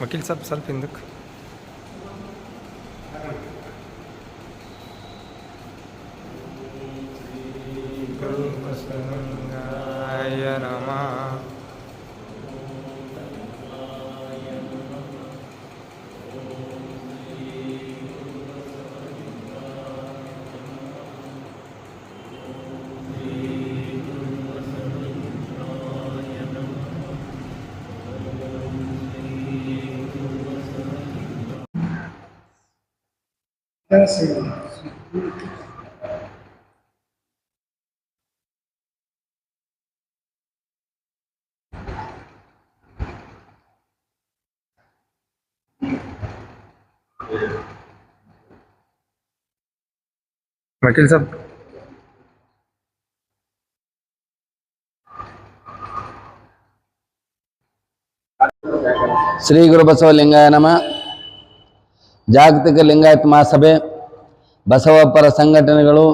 ವಕೀಲ್ ಸಾಬ್ ಸ್ವಲ್ಪ ಹಿಂದಕ್ಕೆ ಗುರುಬಸವಲಿಂಗಾಯ Wakil Sab. Sri Guru Basawa Lingga Nama. ಜಾಗತಿಕ ಲಿಂಗಾಯತ್ ಮಹಾಸಭೆ, ಬಸವಪರ ಸಂಘಟನೆಗಳು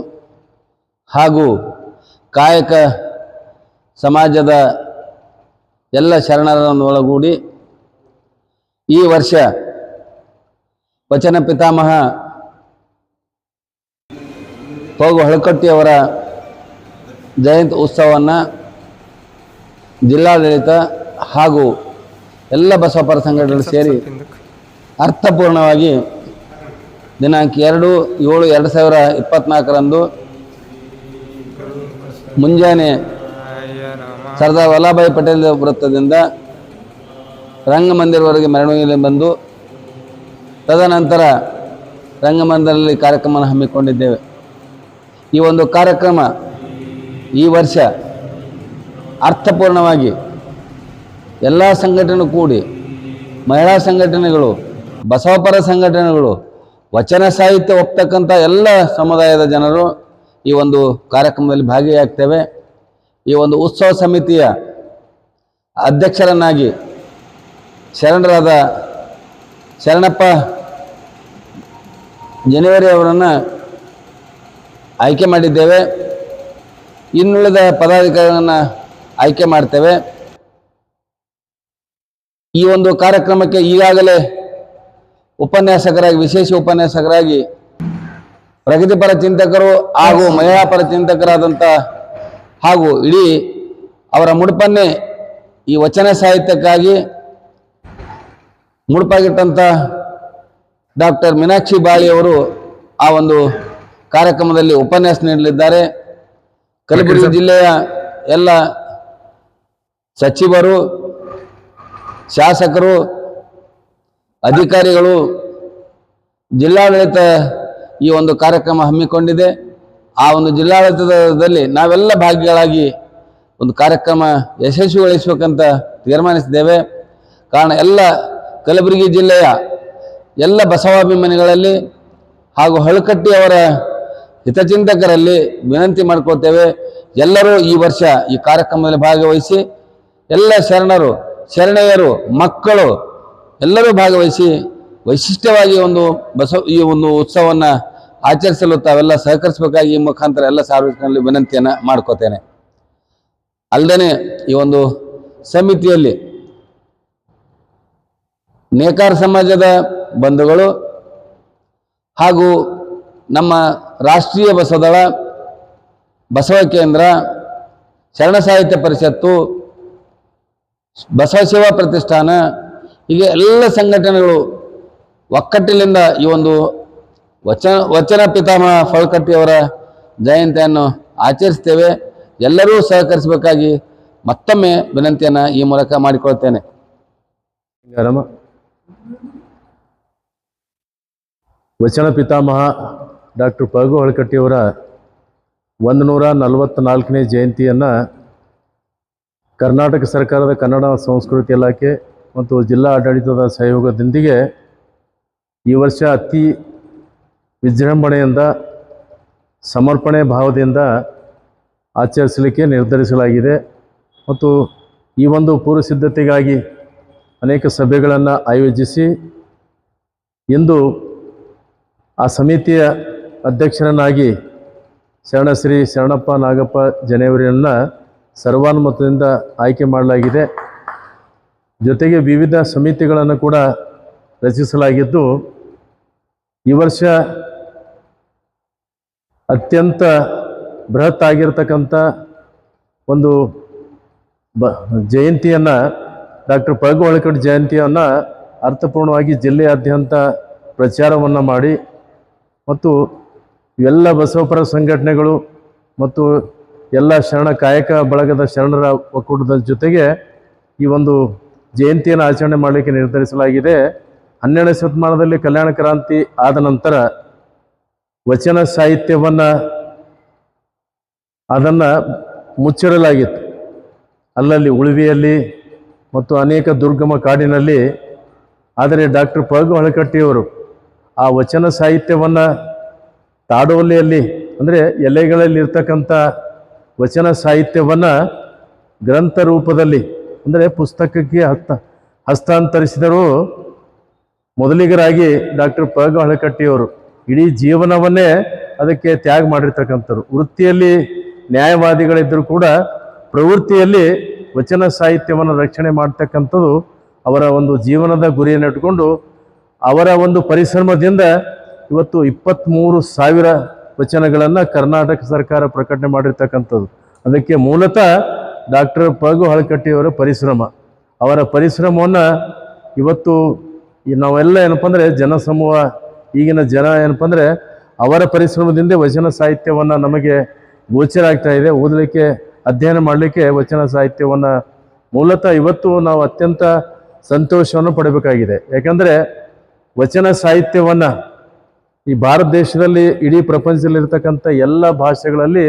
ಹಾಗೂ ಕಾಯಕ ಸಮಾಜದ ಎಲ್ಲ ಶರಣರನ್ನು ಒಳಗೂಡಿ ಈ ವರ್ಷ ವಚನ ಪಿತಾಮಹ ಹೋಗು ಹಳಕಟ್ಟಿಯವರ ಜಯಂತಿ ಉತ್ಸವವನ್ನು ಜಿಲ್ಲಾಡಳಿತ ಹಾಗೂ ಎಲ್ಲ ಬಸವಪರ ಸಂಘಟನೆಗಳು ಸೇರಿ ಅರ್ಥಪೂರ್ಣವಾಗಿ ದಿನಾಂಕ ಎರಡು ಏಳು ಎರಡು ಸಾವಿರ ಇಪ್ಪತ್ನಾಲ್ಕರಂದು ಮುಂಜಾನೆ ಸರ್ದಾರ್ ವಲ್ಲಭಾಯಿ ಪಟೇಲ್ ವೃತ್ತದಿಂದ ರಂಗಮಂದಿರವರೆಗೆ ಮೆರವಣಿಗೆಯಲ್ಲಿ ಬಂದು ತದನಂತರ ರಂಗಮಂದಿರದಲ್ಲಿ ಕಾರ್ಯಕ್ರಮವನ್ನು ಹಮ್ಮಿಕೊಂಡಿದ್ದೇವೆ. ಈ ಒಂದು ಕಾರ್ಯಕ್ರಮ ಈ ವರ್ಷ ಅರ್ಥಪೂರ್ಣವಾಗಿ ಎಲ್ಲ ಸಂಘಟನೆ ಕೂಡಿ ಮಹಿಳಾ ಸಂಘಟನೆಗಳು ಬಸವಪರ ಸಂಘಟನೆಗಳು ವಚನ ಸಾಹಿತ್ಯ ಒಪ್ತಕ್ಕಂಥ ಎಲ್ಲ ಸಮುದಾಯದ ಜನರು ಈ ಒಂದು ಕಾರ್ಯಕ್ರಮದಲ್ಲಿ ಭಾಗಿಯಾಗ್ತೇವೆ. ಈ ಒಂದು ಉತ್ಸವ ಸಮಿತಿಯ ಅಧ್ಯಕ್ಷರನ್ನಾಗಿ ಶರಣರಾದ ಶರಣಪ್ಪ ಜನವರಿ ಅವರನ್ನು ಆಯ್ಕೆ ಮಾಡಿದ್ದೇವೆ. ಇನ್ನುಳಿದ ಪದಾಧಿಕಾರಿಗಳನ್ನು ಆಯ್ಕೆ ಮಾಡ್ತೇವೆ. ಈ ಒಂದು ಕಾರ್ಯಕ್ರಮಕ್ಕೆ ಈಗಾಗಲೇ ಉಪನ್ಯಾಸಕರಾಗಿ ವಿಶೇಷ ಉಪನ್ಯಾಸಕರಾಗಿ ಪ್ರಗತಿಪರ ಚಿಂತಕರು ಹಾಗೂ ಮಹಿಳಾ ಪರ ಚಿಂತಕರಾದಂಥ ಹಾಗೂ ಇಡೀ ಅವರ ಮುಡುಪನ್ನೇ ಈ ವಚನ ಸಾಹಿತ್ಯಕ್ಕಾಗಿ ಮುಡುಪಾಗಿಟ್ಟಂಥ ಡಾಕ್ಟರ್ ಮೀನಾಕ್ಷಿ ಬಾಳಿಯವರು ಆ ಒಂದು ಕಾರ್ಯಕ್ರಮದಲ್ಲಿ ಉಪನ್ಯಾಸ ನೀಡಲಿದ್ದಾರೆ. ಕಲಬುರಗಿ ಜಿಲ್ಲೆಯ ಎಲ್ಲ ಸಚಿವರು ಶಾಸಕರು ಅಧಿಕಾರಿಗಳು ಜಿಲ್ಲಾಡಳಿತ ಈ ಒಂದು ಕಾರ್ಯಕ್ರಮ ಹಮ್ಮಿಕೊಂಡಿದೆ. ಆ ಒಂದು ಜಿಲ್ಲಾಡಳಿತದಲ್ಲಿ ನಾವೆಲ್ಲ ಭಾಗಿಗಳಾಗಿ ಒಂದು ಕಾರ್ಯಕ್ರಮ ಯಶಸ್ವಿಗೊಳಿಸಬೇಕಂತ ತೀರ್ಮಾನಿಸಿದ್ದೇವೆ. ಕಾರಣ ಎಲ್ಲ ಕಲಬುರಗಿ ಜಿಲ್ಲೆಯ ಎಲ್ಲ ಬಸವಾಭಿಮಾನಿಗಳಲ್ಲಿ ಹಾಗೂ ಹಳಕಟ್ಟಿಯವರ ಹಿತಚಿಂತಕರಲ್ಲಿ ವಿನಂತಿ ಮಾಡ್ಕೋತೇವೆ ಎಲ್ಲರೂ ಈ ವರ್ಷ ಈ ಕಾರ್ಯಕ್ರಮದಲ್ಲಿ ಭಾಗವಹಿಸಿ ಎಲ್ಲ ಶರಣರು, ಶರಣೆಯರು, ಮಕ್ಕಳು ಎಲ್ಲರೂ ಭಾಗವಹಿಸಿ ವೈಶಿಷ್ಟ್ಯವಾಗಿ ಒಂದು ಬಸವ ಈ ಒಂದು ಉತ್ಸವವನ್ನು ಆಚರಿಸಲು ತಾವೆಲ್ಲ ಸಹಕರಿಸಬೇಕಾಗಿ ಈ ಮುಖಾಂತರ ಎಲ್ಲ ಸಾರ್ವಜನಿಕರಲ್ಲಿ ವಿನಂತಿಯನ್ನು ಮಾಡ್ಕೋತೇನೆ. ಅಲ್ಲದೆ ಈ ಒಂದು ಸಮಿತಿಯಲ್ಲಿ ನೇಕಾರ ಸಮಾಜದ ಬಂಧುಗಳು ಹಾಗೂ ನಮ್ಮ ರಾಷ್ಟ್ರೀಯ ಬಸವದಳ ಬಸವ ಕೇಂದ್ರ, ಶರಣ ಸಾಹಿತ್ಯ ಪರಿಷತ್ತು, ಬಸವ ಸೇವಾ ಪ್ರತಿಷ್ಠಾನ ಹೀಗೆ ಎಲ್ಲ ಸಂಘಟನೆಗಳು ಒಕ್ಕಟ್ಟಿನಿಂದ ಈ ಒಂದು ವಚನ ವಚನ ಪಿತಾಮಹ ಫಳಕಟ್ಟಿಯವರ ಜಯಂತಿಯನ್ನು ಆಚರಿಸ್ತೇವೆ. ಎಲ್ಲರೂ ಸಹಕರಿಸಬೇಕಾಗಿ ಮತ್ತೊಮ್ಮೆ ವಿನಂತಿಯನ್ನು ಈ ಮೂಲಕ ಮಾಡಿಕೊಳ್ತೇನೆ. ವಚನ ಪಿತಾಮಹ ಡಾಕ್ಟರ್ ಪಗು ಹೊಳಕಟ್ಟಿಯವರ ಒಂದು ನೂರ ನಲವತ್ತ್ನಾಲ್ಕನೇ ಜಯಂತಿಯನ್ನು ಕರ್ನಾಟಕ ಸರ್ಕಾರದ ಕನ್ನಡ ಸಂಸ್ಕೃತಿ ಇಲಾಖೆ ಮತ್ತು ಜಿಲ್ಲಾ ಆಡಳಿತದ ಸಹಯೋಗದೊಂದಿಗೆ ಈ ವರ್ಷ ಅತಿ ವಿಜೃಂಭಣೆಯಿಂದ, ಸಮರ್ಪಣೆ ಭಾವದಿಂದ ಆಚರಿಸಲಿಕ್ಕೆ ನಿರ್ಧರಿಸಲಾಗಿದೆ. ಮತ್ತು ಈ ಒಂದು ಪೂರ್ವ ಸಿದ್ಧತೆಗಾಗಿ ಅನೇಕ ಸಭೆಗಳನ್ನು ಆಯೋಜಿಸಿ ಇಂದು ಆ ಸಮಿತಿಯ ಅಧ್ಯಕ್ಷರನ್ನಾಗಿ ಶರಣಶ್ರೀ ಶರಣಪ್ಪ ನಾಗಪ್ಪ ಜನೇವರಿಯನ್ನು ಸರ್ವಾನುಮತದಿಂದ ಆಯ್ಕೆ ಮಾಡಲಾಗಿದೆ. ಜೊತೆಗೆ ವಿವಿಧ ಸಮಿತಿಗಳನ್ನು ಕೂಡ ರಚಿಸಲಾಗಿದ್ದು, ಈ ವರ್ಷ ಅತ್ಯಂತ ಬೃಹತ್ ಆಗಿರ್ತಕ್ಕಂಥ ಒಂದು ಬ, ಜಯಂತಿಯನ್ನು ಡಾಕ್ಟರ್ ಪಳಗು ಹೊಳಕಟ್ಟು ಜಯಂತಿಯನ್ನು ಅರ್ಥಪೂರ್ಣವಾಗಿ ಜಿಲ್ಲೆಯಾದ್ಯಂತ ಪ್ರಚಾರವನ್ನು ಮಾಡಿ ಮತ್ತು ಎಲ್ಲ ಬಸವಪರ ಸಂಘಟನೆಗಳು ಮತ್ತು ಎಲ್ಲ ಶರಣ ಕಾಯಕ ಬಳಗದ ಶರಣರ ಒಕ್ಕೂಟದ ಜೊತೆಗೆ ಈ ಒಂದು ಜಯಂತಿಯನ್ನು ಆಚರಣೆ ಮಾಡಲಿಕ್ಕೆ ನಿರ್ಧರಿಸಲಾಗಿದೆ. ಹನ್ನೆರಡನೇ ಶತಮಾನದಲ್ಲಿ ಕಲ್ಯಾಣ ಕ್ರಾಂತಿ ಆದ ನಂತರ ವಚನ ಸಾಹಿತ್ಯವನ್ನು ಅದನ್ನು ಮುಚ್ಚಿಡಲಾಗಿತ್ತು. ಅಲ್ಲಲ್ಲಿ ಉಳುವಿಯಲ್ಲಿ ಮತ್ತು ಅನೇಕ ದುರ್ಗಮ ಕಾಡಿನಲ್ಲಿ, ಆದರೆ ಡಾಕ್ಟರ್ ಪಗ್ ಹಳಕಟ್ಟಿಯವರು ಆ ವಚನ ಸಾಹಿತ್ಯವನ್ನು ತಾಡೋಲೆಯಲ್ಲಿ, ಅಂದರೆ ಎಲೆಗಳಲ್ಲಿ ಇರ್ತಕ್ಕಂಥ ವಚನ ಸಾಹಿತ್ಯವನ್ನು ಗ್ರಂಥ ರೂಪದಲ್ಲಿ ಅಂದರೆ ಪುಸ್ತಕಕ್ಕೆ ಹಸ್ತ ಹಸ್ತಾಂತರಿಸಿದರು ಮೊದಲಿಗರಾಗಿ ಡಾಕ್ಟರ್ ಪಗ ಹಳಕಟ್ಟಿಯವರು ಇಡೀ ಜೀವನವನ್ನೇ ಅದಕ್ಕೆ ತ್ಯಾಗ ಮಾಡಿರ್ತಕ್ಕಂಥವ್ರು. ವೃತ್ತಿಯಲ್ಲಿ ನ್ಯಾಯವಾದಿಗಳಿದ್ದರೂ ಕೂಡ ಪ್ರವೃತ್ತಿಯಲ್ಲಿ ವಚನ ಸಾಹಿತ್ಯವನ್ನು ರಕ್ಷಣೆ ಮಾಡ್ತಕ್ಕಂಥದ್ದು ಅವರ ಒಂದು ಜೀವನದ ಗುರಿಯನ್ನು ಇಟ್ಕೊಂಡು ಅವರ ಒಂದು ಪರಿಶ್ರಮದಿಂದ ಇವತ್ತು ಇಪ್ಪತ್ತ್ಮೂರು ಸಾವಿರ ವಚನಗಳನ್ನು ಕರ್ನಾಟಕ ಸರ್ಕಾರ ಪ್ರಕಟಣೆ ಮಾಡಿರ್ತಕ್ಕಂಥದ್ದು. ಅದಕ್ಕೆ ಮೂಲತಃ ಡಾಕ್ಟರ್ ಪಗು ಹಳಕಟ್ಟಿಯವರ ಪರಿಶ್ರಮ. ಅವರ ಪರಿಶ್ರಮವನ್ನು ಇವತ್ತು ನಾವೆಲ್ಲ ಏನಪ್ಪ ಅಂದರೆ ಜನಸಮೂಹ ಈಗಿನ ಜನ ಏನಪ್ಪ ಅಂದರೆ ಅವರ ಪರಿಶ್ರಮದಿಂದ ವಚನ ಸಾಹಿತ್ಯವನ್ನು ನಮಗೆ ಗೋಚರ ಆಗ್ತಾ ಇದೆ. ಓದಲಿಕ್ಕೆ, ಅಧ್ಯಯನ ಮಾಡಲಿಕ್ಕೆ ವಚನ ಸಾಹಿತ್ಯವನ್ನು ಮೂಲತಃ ಇವತ್ತು ನಾವು ಅತ್ಯಂತ ಸಂತೋಷವನ್ನು ಪಡಬೇಕಾಗಿದೆ. ಯಾಕಂದರೆ ವಚನ ಸಾಹಿತ್ಯವನ್ನು ಈ ಭಾರತ ದೇಶದಲ್ಲಿ, ಇಡೀ ಪ್ರಪಂಚದಲ್ಲಿರ್ತಕ್ಕಂಥ ಎಲ್ಲ ಭಾಷೆಗಳಲ್ಲಿ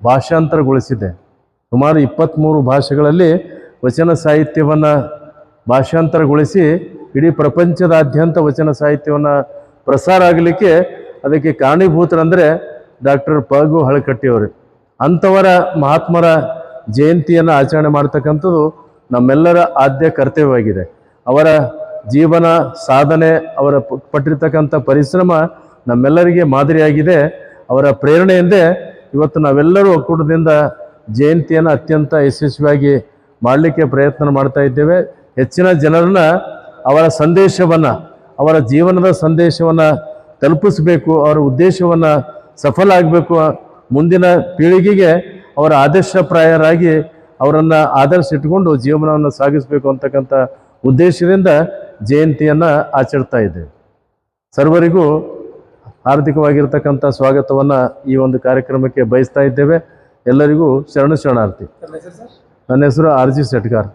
ಭಾಷಾಂತರಗೊಳಿಸಿದೆ. ಸುಮಾರು ಇಪ್ಪತ್ತ್ಮೂರು ಭಾಷೆಗಳಲ್ಲಿ ವಚನ ಸಾಹಿತ್ಯವನ್ನು ಭಾಷಾಂತರಗೊಳಿಸಿ ಇಡೀ ಪ್ರಪಂಚದಾದ್ಯಂತ ವಚನ ಸಾಹಿತ್ಯವನ್ನು ಪ್ರಸಾರ ಆಗಲಿಕ್ಕೆ ಅದಕ್ಕೆ ಕಾರಣೀಭೂತರಂದರೆ ಡಾಕ್ಟರ್ ಪಗು ಹಳಕಟ್ಟಿಯವರು. ಅಂಥವರ ಮಹಾತ್ಮರ ಜಯಂತಿಯನ್ನು ಆಚರಣೆ ಮಾಡ್ತಕ್ಕಂಥದ್ದು ನಮ್ಮೆಲ್ಲರ ಆದ್ಯ ಕರ್ತವ್ಯವಾಗಿದೆ. ಅವರ ಜೀವನ, ಸಾಧನೆ, ಅವರ ಪಟ್ಟಿರ್ತಕ್ಕಂಥ ಪರಿಶ್ರಮ ನಮ್ಮೆಲ್ಲರಿಗೆ ಮಾದರಿಯಾಗಿದೆ. ಅವರ ಪ್ರೇರಣೆಯಿಂದೇ ಇವತ್ತು ನಾವೆಲ್ಲರೂ ಒಕ್ಕೂಟದಿಂದ ಜಯಂತಿಯನ್ನು ಅತ್ಯಂತ ಯಶಸ್ವಿಯಾಗಿ ಮಾಡಲಿಕ್ಕೆ ಪ್ರಯತ್ನ ಮಾಡ್ತಾ ಇದ್ದೇವೆ. ಹೆಚ್ಚಿನ ಜನರನ್ನ ಅವರ ಸಂದೇಶವನ್ನು, ಅವರ ಜೀವನದ ಸಂದೇಶವನ್ನು ತಲುಪಿಸಬೇಕು, ಅವರ ಉದ್ದೇಶವನ್ನು ಸಫಲ ಆಗಬೇಕು. ಮುಂದಿನ ಪೀಳಿಗೆಗೆ ಅವರ ಆದರ್ಶಪ್ರಾಯರಾಗಿ ಅವರನ್ನು ಆದರ್ಶ ಇಟ್ಟುಕೊಂಡು ಜೀವನವನ್ನು ಸಾಗಿಸಬೇಕು ಅಂತಕ್ಕಂಥ ಉದ್ದೇಶದಿಂದ ಜಯಂತಿಯನ್ನು ಆಚರಿಸ್ತಾ ಇದ್ದೇವೆ. ಸರ್ವರಿಗೂ ಹಾರ್ದಿಕವಾಗಿರ್ತಕ್ಕಂಥ ಸ್ವಾಗತವನ್ನು ಈ ಒಂದು ಕಾರ್ಯಕ್ರಮಕ್ಕೆ ಬಯಸ್ತಾ ಇದ್ದೇವೆ. ಎಲ್ಲರಿಗೂ ಶರಣ ಶರಣಾರ್ಥಿ. ನನ್ನ ಹೆಸರು ಆರ್ ಜಿ ಸೆಟ್ಗಾರ್